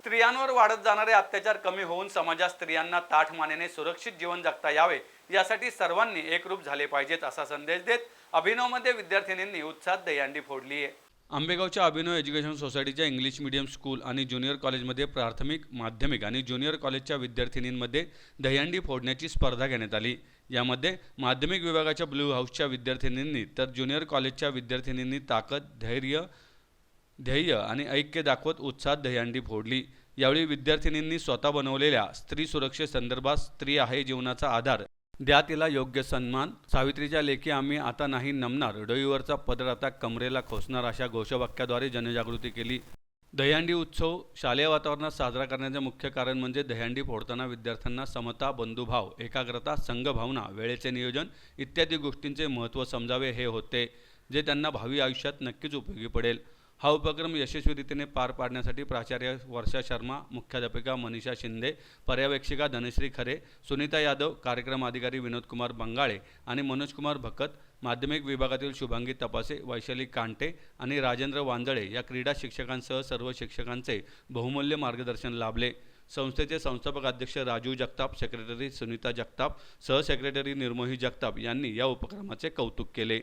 स्त्रियांवर वाढत जाणारे अत्याचार कमी होऊन समाजात स्त्रियांना ताठ मानेने सुरक्षित जीवन जगता यावे यासाठी सर्वांनी एकरूप झाले पाहिजेत असा संदेश देत अभिनवमध्ये विद्यार्थिनींनी उत्साहात दहीहंडी फोडली आहे. आंबेगावच्या अभिनव एज्युकेशन सोसायटीच्या इंग्लिश मीडियम स्कूल आणि ज्युनियर कॉलेजमध्ये प्राथमिक माध्यमिक आणि ज्युनियर कॉलेजच्या विद्यार्थिनींमध्ये दहीहंडी फोडण्याची स्पर्धा घेण्यात आली. यामध्ये माध्यमिक विभागाच्या ब्लू हाऊसच्या विद्यार्थिनींनी तर ज्युनियर कॉलेजच्या विद्यार्थिनींनी ताकद धैर्य ध्येय आणि ऐक्य दाखवत उत्साहात दहीहंडी फोडली. यावेळी विद्यार्थिनींनी स्वतः बनवलेल्या स्त्री सुरक्षेसंदर्भात स्त्री आहे जीवनाचा आधार. द्या तिला योग्य सन्मान. सावित्रीच्या लेखी आम्ही आता नाही नमणार. डोईवरचा पदर आता कमरेला खोसणार अशा घोषवाक्याद्वारे जनजागृती केली. दहीहंडी उत्सव शालेय वातावरणात साजरा करण्याचे मुख्य कारण म्हणजे दह्यांडी फोडताना विद्यार्थ्यांना समता बंधुभाव एकाग्रता संघभावना वेळेचे नियोजन इत्यादी गोष्टींचे महत्त्व समजावे हे होते जे त्यांना भावी आयुष्यात नक्कीच उपयोगी पडेल. हा उपक्रम यशस्वीरितीने पार पाडण्यासाठी प्राचार्य वर्षा शर्मा मुख्याध्यापिका मनीषा शिंदे पर्यवेक्षिका धनश्री खरे सुनीता यादव कार्यक्रम अधिकारी विनोदकुमार बंगाळे आणि मनोजकुमार भकत माध्यमिक विभागातील शुभांगी तपासे वैशाली कांटे आणि राजेंद्र वांजळे या क्रीडा शिक्षकांसह सर्व शिक्षकांचे बहुमूल्य मार्गदर्शन लाभले. संस्थेचे संस्थापक अध्यक्ष राजू जगताप सेक्रेटरी सुनीता जगताप सहसेक्रेटरी निर्मोही जगताप यांनी या उपक्रमाचे कौतुक केले.